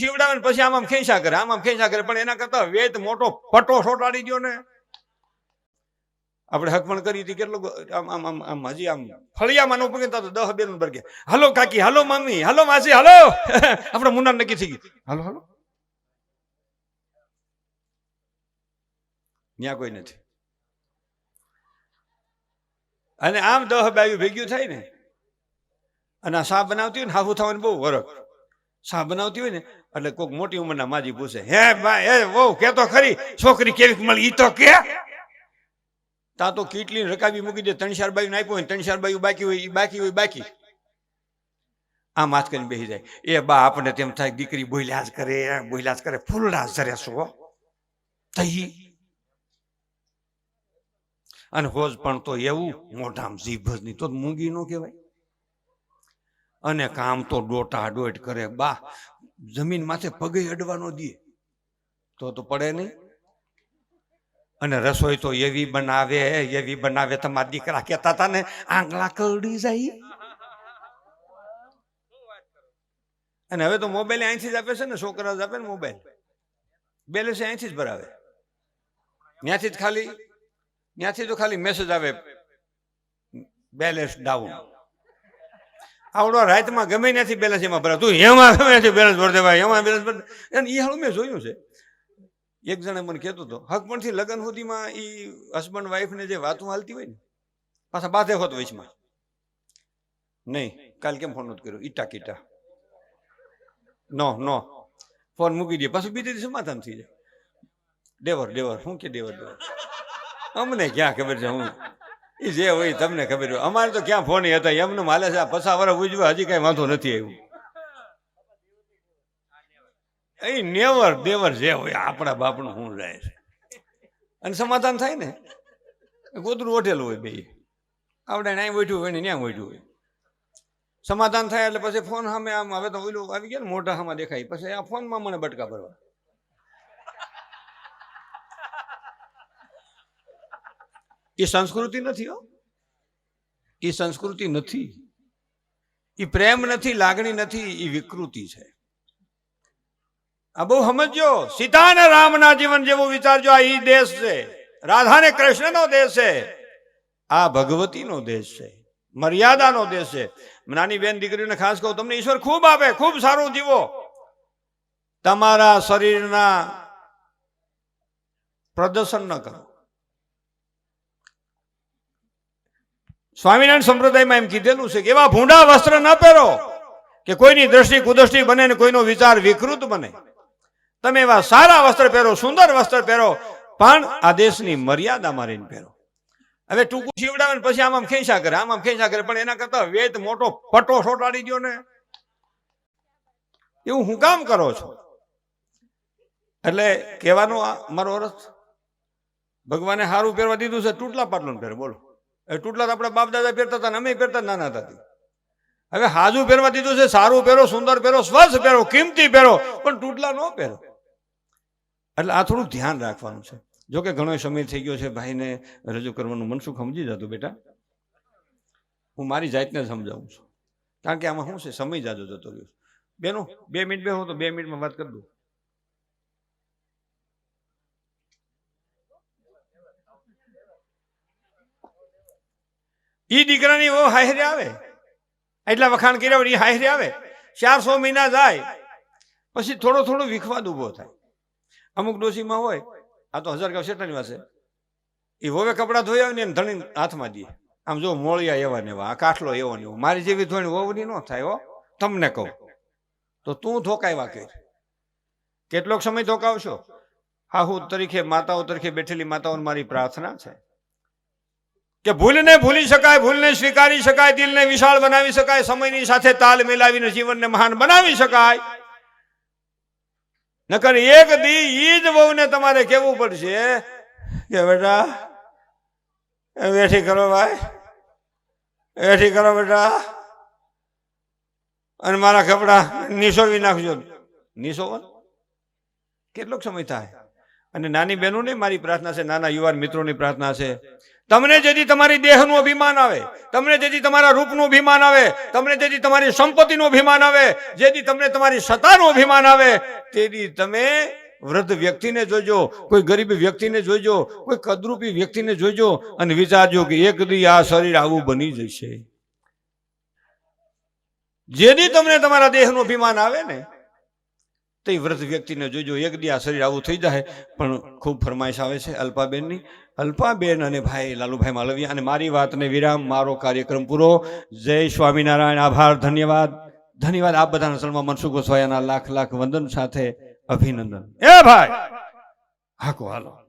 શીવડાવે ને પછી આમ ખેંચા કરે, આમ ખેંચા કરે, પણ એના કરતા વેત મોટો પટો સોટાડી દો ને. આપણે હકમણ કરી હતી કેટલો આમ આમ આમ આમ હજી આમ ફળિયામાં નો પગે તો દહ બેન બરગે હલો કાકી, હલો મમ્મી હલો માસી, હલો. આપણે મુન્ના નક્કી થઈ ગઈ હલો હલો. ત્યાં કોઈ નથી. અને આમ દહ બાયું ભેગ્યું થાય ને, અને આ સાપ બનાવતી હોય ને હાફું થવાનું બહુ વરખ. સાપ બનાવતી હોય ને એટલે કોઈક મોટી ઉંમરના માજી પૂછે, હે ભાઈ, હે, વહુ, કે તો ખરી? છોકરી કેવી મળી? ઈ તો કે. તા તો કીટલી રકાબી મૂકી દે, ત્રણ ચાર બાયું નાખ્યું હોય ત્રણ ચાર બાયું બાકી હોય, ઈ બાકી હોય બાકી. આમ હાથ કરીને બેસી જાય. એ બા, આપણને તેમ થાય, દીકરી બોલ્યા જ કરે, બોલ્યા જ કરે, ફૂલડા જરે શું તહી અને હોજ પણ તો એવું, મોઢામ જીભ નહીં તો મૂંગી નો કહેવાય. અને કામ તો ડોટા ડોટ કરે. બા જમીન માથે પગે અડવાનો દે. તો તો પડે નહીં. અને રસોઈ તો એવી બનાવે એવી બનાવે. તમારા દીકરા કહેતા હતા ને, આંગળા કરડી જાય. અને હવે તો મોબાઈલ અહીંથી જ આપે છે ને, છોકરા જ આપે ને મોબાઈલ. બેલેન્સ અહીંથી જ ભરાવે. ત્યાંથી જ ખાલી, ત્યાંથી તો ખાલી મેસેજ આવે, બેલેન્સ ડાઉન આવડો રાતમાં ગમે નથી બેલેન્સ એમાં ભરાય. તું એમાં ગમે નથી બેલેન્સ ભરી દેવાય એમાં બેલેન્સ ભરી અને એ હાલું મેં જોયું છે. એક જણે મને કહેતો હતો હકપણથી લગ્ન સુધીમાં એ હસબન્ડ વાઈફને જે વાતો હાલતી હોય ને, પાછા બાધે હોત વચમાં નહીં, કાલ કેમ ફોન નહોતો કર્યો? ઈટા કીટા. નો નો. ફોન મૂકી દે પાછું બીજે સમાધાન થઈ જાય. દેવર દેવર શું કે દેવર દેવર અમને ક્યાં ખબર છે, હું એ જે હોય તમને ખબર હોય. અમારે તો ક્યાં ફોન હતા? એમને માલે છે પસા વરસ ઉજવા, હજી કઈ વાંધો નથી આવ્યું. એ નેવર દેવર જે હોય, આપણા બાપનું શું રહે છે. અને સમાધાન થાય ને? ગોદરું ઓઠેલું હોય બે. આપણે ત્યાં બેઠું હોય ને ત્યાં બેઠું હોય. સમાધાન થાય એટલે પછી ફોન સામે આમ, હવે તો ઓલું આવી ગયા ને મોટા સામે દેખાય. પછી આ ફોનમાં મને બટકા ભરવા. એ સંસ્કૃતિ નથી હો. એ સંસ્કૃતિ નથી. એ પ્રેમ નથી, લાગણી નથી, એ વિકૃતિ છે. આ બહુ સમજો સીતા અને રામના જીવન જેવો વિચારજો, આ ઈ દેશ છે. રાધા ને કૃષ્ણનો દેશ છે. આ ભગવતીનો દેશ છે. મર્યાદાનો દેશ છે. નાની બેન દીકરીને ખાસ કહું, તમને ઈશ્વર ખૂબ આપે, ખૂબ સારું જીવો. તમારા શરીરના પ્રદર્શન ન કરો. સ્વામિનારાયણ સંપ્રદાયમાં એમ કીધેલું છે કે એવા ભૂંડા વસ્ત્ર ન પહેરો કે કોઈની દ્રષ્ટિ કુદૃષ્ટિ બને ને કોઈનો વિચાર વિકૃત બને. તમે એવા સારા વસ્ત્ર પહેરો, સુંદર વસ્ત્ર પહેરો, પણ આ દેશની મર્યાદામાં રહીને પહેરો. હવે ટૂંકું શીવડાવે ને પછી આમ ખેંચા કરે, આમ ખેંચા કરે, પણ એના કરતા વેત મોટો પટો સોટાડી દો ને. એવું હું કામ કરો છો? એટલે કહેવાનો મારો અર્થ, ભગવાને સારું પહેરવા દીધું છે, તૂટલા પાટલું પહેરે, બોલો. એ તૂટલા તો આપણા બાપ દાદા પહેરતા હતા અમે પહેરતા નાના હતા હવે હાજુ પહેરવા દીધું છે, સારું પહેરો, સુંદર પહેરો, સ્વચ્છ પહેરો, કિંમતી પહેરો, પણ તૂટલા ન પહેરો. એટલે આ થોડુંક ધ્યાન રાખવાનું છે. જો કે ઘણો સમય થઈ ગયો છે ભાઈને રજૂ કરવાનું. મનસુખ સમજી જતું બેટા? હું મારી જાતને સમજાવું છું. કારણ કે આમાં શું છે? સમય જાજો જતો રહ્યો બેનો, બે મિનિટ બે હું તો બે મિનિટમાં વાત કરી દઉં ઈ દીકરાની ઓ હાહરે આવે. એટલા વખાણ કર્યા હોય ઈ હાહરે આવે. ચારસો મહિના જાય. પછી થોડો થોડો વિખવાદ ઊભો થાય. અમુક ડોશીમાં હોય, આ તો હજાર ગાવ શેઠાની પાસે એ હોવે કપડાં ધોઈ આવે ને એને ધણી હાથમાં દે. આમ જો મોળિયા એવા ને એવા, આ કાઠલો એવો ને એવો. મારી જેવી ધોણી વહુની ન થાય હો, તમને કહું. તો તું ધોકાવ્યા કે કેટલોક સમય ધોકાવશો? હાહુ તરીકે માતાઓ તરીકે બેઠેલી માતાઓને મારી પ્રાર્થના છે. કે ભૂલને ભૂલી શકાય, ભૂલને સ્વીકારી શકાય, દિલને વિશાળ બનાવી શકાય, સમયની સાથે તાલ મિલાવીને જીવનને મહાન બનાવી શકાય. નકર એક દી ઈ જ વહુને તમારે કેવું પડશે? કે બેટા વેઠી કરો ભાઈ વેઠી કરો બેટા. અને મારા કપડા નીસોવી નાખજો. નીસોવો ને? કેટલોક સમય થાય? અને નાની બહેનોને મારી પ્રાર્થના છે, નાના યુવાન મિત્રોની પ્રાર્થના છે. તમને જેથી તમારી દેહનું અભિમાન આવે, તમને જેથી તમારા રૂપનું અભિમાન આવે, તમને જેથી તમારી સંપત્તિનું અભિમાન આવે, જેથી તમને તમારી સત્તાનું અભિમાન આવે, તેથી તમે વૃદ્ધ વ્યક્તિને જોજો, કોઈ ગરીબ વ્યક્તિને જોજો, કોઈ કદરૂપી વ્યક્તિને જોજો અને વિચારજો કે એક દી આ શરીર આવું બની જશે. જેથી તમને તમારા દેહનું અભિમાન આવે ને તે વૃદ્ધ વ્યક્તિને જોજો, એક દી આ શરીર આવું થઈ જાય, પણ ખૂબ ફરમાઈશ આવે છે અલ્પાબેનની. અલ્પાબેન અને ભાઈ લાલુભાઈ માલવિયા, અને મારી વાતને વિરામ, મારો કાર્યક્રમ પૂરો. જય સ્વામિનારાયણ, આભાર, ધન્યવાદ. ધન્યવાદ આપ બધાના અસલમાં મનસુખ ગોસ્વાયાના લાખ લાખ વંદન સાથે અભિનંદન. એ ભાઈ! હાકો, હાલો.